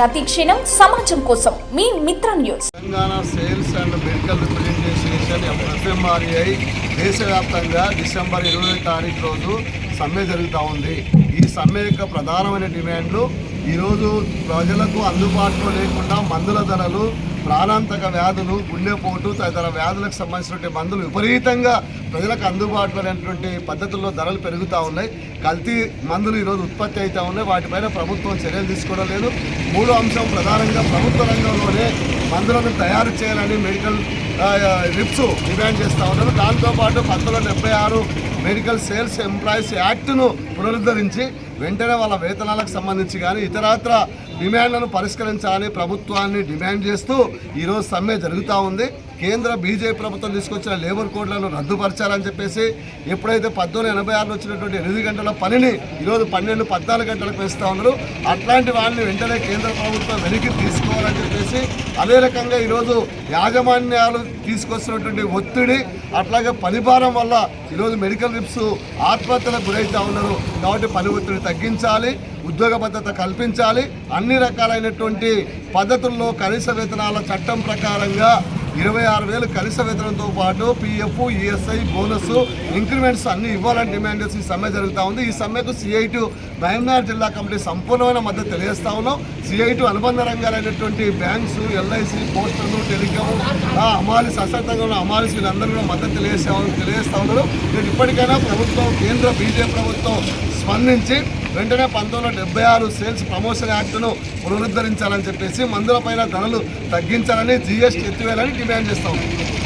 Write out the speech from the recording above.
ప్రతి క్షణం సమాజం కోసం మీ Mitra news. Telangana sales and medical representation FMRI దేశవ్యాప్తంగా డిసెంబర్ ఇరవై తారీఖు రోజు సమ్మె జరుగుతూ ఉంది. ఈ సమ్మె యొక్క ప్రధానమైన డిమాండ్లు ఈరోజు ప్రజలకు అందుబాటులో లేకుండా మందుల ధరలు ప్రాణాంతక వ్యాధులు గుండెపోటు తదితర వ్యాధులకు సంబంధించినటువంటి మందులు విపరీతంగా ప్రజలకు అందుబాటులో లేనటువంటి పద్ధతుల్లో ధరలు పెరుగుతూ ఉన్నాయి. కల్తీ మందులు ఈరోజు ఉత్పత్తి అవుతూ ఉన్నాయి. వాటిపైన ప్రభుత్వం చర్యలు తీసుకోవడం లేదు. మూడో అంశం ప్రధానంగా ప్రభుత్వ రంగంలోనే మందులను తయారు చేయాలని మెడికల్ రిప్స్ డిమాండ్ చేస్తూ ఉన్నారు. దాంతోపాటు పంతొమ్మిది వందల డెబ్బై ఆరు మెడికల్ సేల్స్ ఎంప్లాయీస్ యాక్ట్ను పునరుద్ధరించి వెంటనే వాళ్ళ వేతనాలకు సంబంధించి కానీ ఇతరత్ర డిమాండ్లను పరిష్కరించాలని ప్రభుత్వాన్ని డిమాండ్ చేస్తూ ఈరోజు సమ్మె జరుగుతూ ఉంది. కేంద్ర బీజేపీ ప్రభుత్వం తీసుకొచ్చిన లేబర్ కోడ్లను రద్దుపరచాలని చెప్పేసి ఎప్పుడైతే పద్దెనిమిది ఎనభై ఆరులో వచ్చినటువంటి ఎనిమిది గంటల పనిని ఈరోజు పన్నెండు పద్నాలుగు గంటలకు వేస్తూ ఉన్నారు. అట్లాంటి వాళ్ళని వెంటనే కేంద్ర ప్రభుత్వం వెనక్కి తీసుకోవాలని చెప్పేసి అదే రకంగా ఈరోజు యాజమాన్యాలు తీసుకొస్తున్నటువంటి ఒత్తిడి అట్లాగే పనిభారం వల్ల ఈరోజు మెడికల్ రిప్స్ ఆత్మహత్యలకు గురవుతూ ఉన్నారు. కాబట్టి పని ఒత్తిడి తగ్గించాలి ఉద్యోగ భద్రత కల్పించాలి. అన్ని రకాలైనటువంటి పద్ధతుల్లో కనీస వేతనాల చట్టం ప్రకారంగా ఇరవై ఆరు వేలు కనీస వేతనంతో పాటు పిఎఫ్ ఈఎస్ఐ బోనస్ ఇంక్రిమెంట్స్ అన్ని ఇవ్వాలని డిమాండ్ చేసి ఈ సమ్మె జరుగుతూ ఉంది. ఈ సమ్మెకు సిఐటు మహబూబ్నగర్ జిల్లా కమిటీ సంపూర్ణమైన మద్దతు తెలియజేస్తా ఉన్నాం. సిఐటు అనుబంధ రంగాలైనటువంటి బ్యాంక్స్ ఎల్ఐసి పోస్టర్లు టెలికాం ఆ, అమాలి సశక్తంగా ఉన్న అమాలిస్ వీళ్ళందరూ కూడా మద్దతు తెలియజేసే తెలియజేస్తా ఉన్నారు. నేను ఇప్పటికైనా ప్రభుత్వం కేంద్ర బీజేపీ ప్రభుత్వం స్పందించి వెంటనే పంతొమ్మిది వందల డెబ్బై ఆరు సేల్స్ ప్రమోషన్ యాక్ట్ను పునరుద్ధరించాలని చెప్పేసి మందులపైన ధరలు తగ్గించాలని జీఎస్టీ ఎత్తివేయాలని డిమాండ్ చేస్తా. ఉన్నాం